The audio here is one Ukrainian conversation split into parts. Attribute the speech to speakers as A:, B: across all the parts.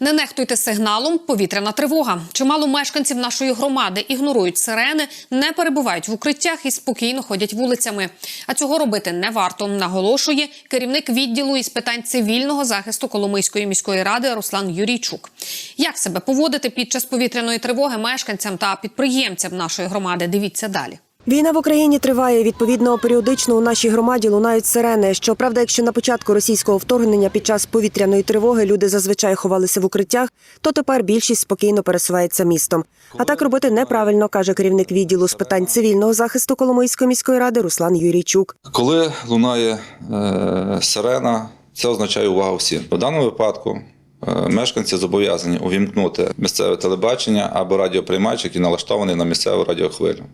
A: Не нехтуйте сигналом повітряна тривога. Чимало мешканців нашої громади ігнорують сирени, не перебувають в укриттях і спокійно ходять вулицями. А цього робити не варто, наголошує керівник відділу із питань цивільного захисту Коломийської міської ради Руслан Юрійчук. Як себе поводити під час повітряної тривоги мешканцям та підприємцям нашої громади? Дивіться далі.
B: Війна в Україні триває. Відповідно, періодично у нашій громаді лунають сирени. Щоправда, якщо на початку російського вторгнення під час повітряної тривоги люди зазвичай ховалися в укриттях, то тепер більшість спокійно пересувається містом. А так робити неправильно, каже керівник відділу з питань цивільного захисту Коломийської міської ради Руслан Юрійчук.
C: Коли лунає е, сирена, це означає увагу всім. В даному випадку мешканці зобов'язані увімкнути місцеве телебачення або радіоприймач, який налаштований на місцеву радіохвилю,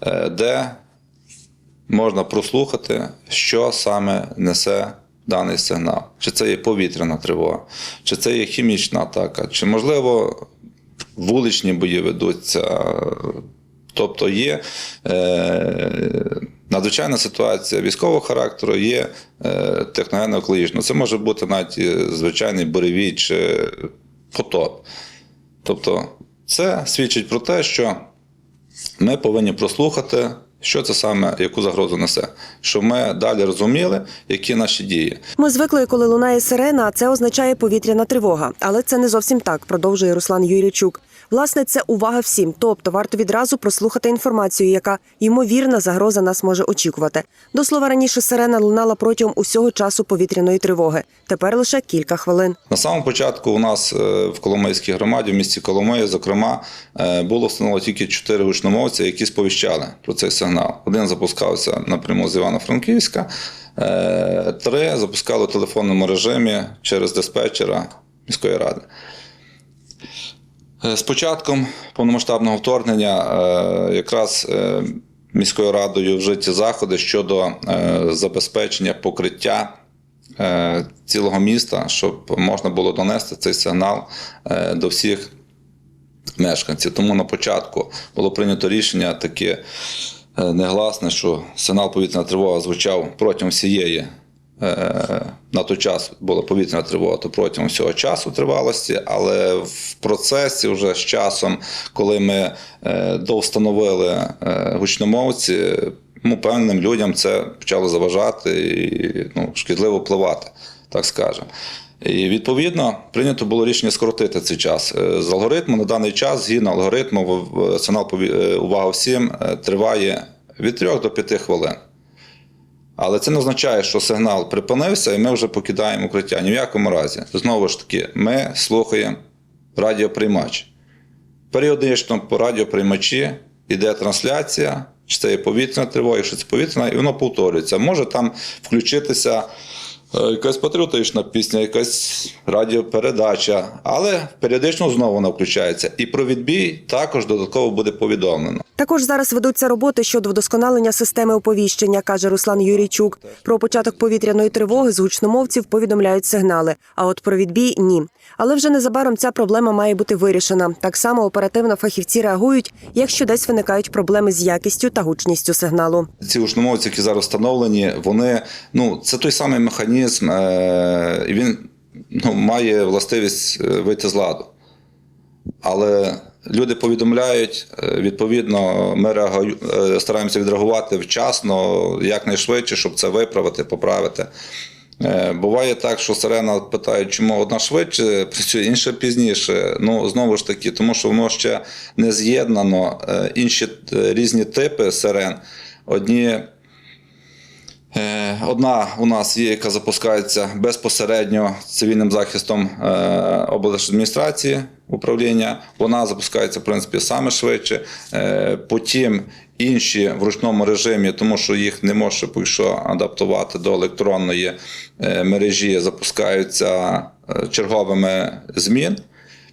C: е, де можна прослухати, що саме несе даний сигнал. Чи це є повітряна тривога, чи це є хімічна атака, чи можливо вуличні бої ведуться. Тобто є е, надзвичайна ситуація військового характеру, є е, техногенно-екологічна. Це може бути навіть звичайний буревій чи потоп. Тобто, це свідчить про те, що ми повинні прослухати, що це саме, яку загрозу несе, щоб ми далі розуміли, які наші дії.
B: Ми звикли, коли лунає сирена, це означає повітряна тривога. Але це не зовсім так, продовжує Руслан Юрійчук. Власне, це увага всім. Тобто варто відразу прослухати інформацію, яка ймовірна загроза нас може очікувати. До слова, раніше сирена лунала протягом усього часу повітряної тривоги. Тепер лише кілька хвилин.
C: На самому початку у нас е, в Коломийській громаді, в місті Коломиї, зокрема, е, було встановлено тільки чотири гучномовці, які сповіщали про цей сигнал. Один запускався напряму з Івано-Франківська, е, три запускали в телефонному режимі через диспетчера міської ради. Е, З початком повномасштабного вторгнення е, якраз е, міською радою вжиті заходи щодо забезпечення покриття цілого міста, щоб можна було донести цей сигнал до всіх мешканців. Тому на початку було прийнято рішення таке негласне, що сигнал повітряна тривога звучав протягом всієї. Е, На той час була повітряна тривога, то протягом всього часу тривалості, але в процесі вже з часом, коли ми е, довстановили е, гучномовці, ну, певним людям це почало заважати і ну, шкідливо впливати, так скажемо. І відповідно прийнято було рішення скоротити цей час. З алгоритму на даний час, згідно алгоритму, сигнал увага всім триває від 3 до 5 хвилин. Але це не означає, що сигнал припинився і ми вже покидаємо укриття. Ні в якому разі. Знову ж таки, ми слухаємо радіоприймач. Періодично по радіоприймачі йде трансляція, чи це є повітряна тривога, якщо це повітряна, і воно повторюється. Може там включитися якась патріотична пісня, якась радіопередача, але періодично знову вона включається. І про відбій також додатково буде повідомлено.
B: Також зараз ведуться роботи щодо вдосконалення системи оповіщення, каже Руслан Юрійчук. Про початок повітряної тривоги з гучномовців повідомляють сигнали. А от про відбій ні. Але вже незабаром ця проблема має бути вирішена. Так само оперативно фахівці реагують, якщо десь виникають проблеми з якістю та гучністю сигналу.
C: Ці гучномовці, які зараз встановлені, вони ну це той самий механізм, е, і він ну, має властивість е, вийти з ладу. Але люди повідомляють, е, відповідно, ми реагую, е, стараємося відреагувати вчасно, якнайшвидше, щоб це виправити, поправити. Е, Буває так, що сирена питає, чому одна швидше працює, інша пізніше. Ну, знову ж таки, тому що воно ще не з'єднано. Е, Інші е, різні типи сирен. Одні Е, Одна у нас є, яка запускається безпосередньо цивільним захистом е, облдержадміністрації управління. Вона запускається, в принципі, саме швидше. Е, Потім інші в ручному режимі, тому що їх не може поки що адаптувати до електронної е, мережі, запускаються черговими змін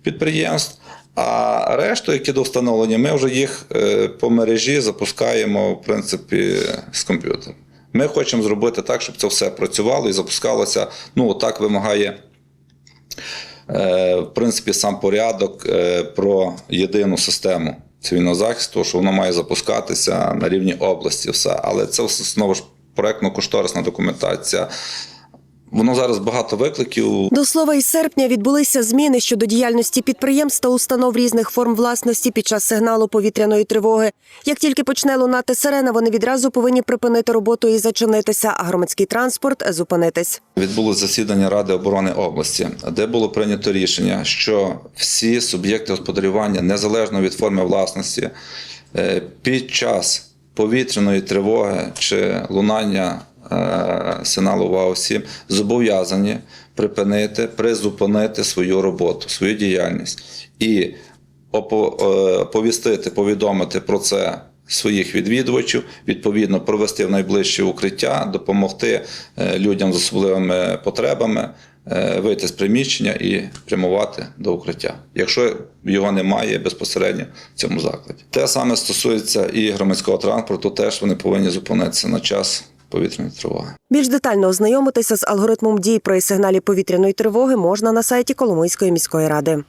C: підприємств. А решту, які до встановлення, ми вже їх по мережі запускаємо в принципі з комп'ютера. Ми хочемо зробити так, щоб це все працювало і запускалося. Ну, так вимагає, е, в принципі, сам порядок е, про єдину систему цивільного захисту, що воно має запускатися на рівні області, все. Але це знову ж проектно-кошторисна документація. Воно зараз багато викликів.
B: До слова, із серпня відбулися зміни щодо діяльності підприємств та установ різних форм власності під час сигналу повітряної тривоги. Як тільки почне лунати сирена, вони відразу повинні припинити роботу і зачинитися, а громадський транспорт зупинитись.
C: Відбулося засідання Ради оборони області, де було прийнято рішення, що всі суб'єкти господарювання, незалежно від форми власності, е, під час повітряної тривоги чи лунання е, сигналу ВАО-7 зобов'язані припинити, призупинити свою роботу, свою діяльність і опо- е, повідомити про це своїх відвідувачів, відповідно провести в найближче укриття, допомогти е, людям з особливими потребами вийти з приміщення і прямувати до укриття, якщо його немає безпосередньо в цьому закладі. Те саме стосується і громадського транспорту, теж вони повинні зупинитися на час повітряної тривоги.
B: Більш детально ознайомитися з алгоритмом дій при сигналі повітряної тривоги можна на сайті Коломийської міської ради.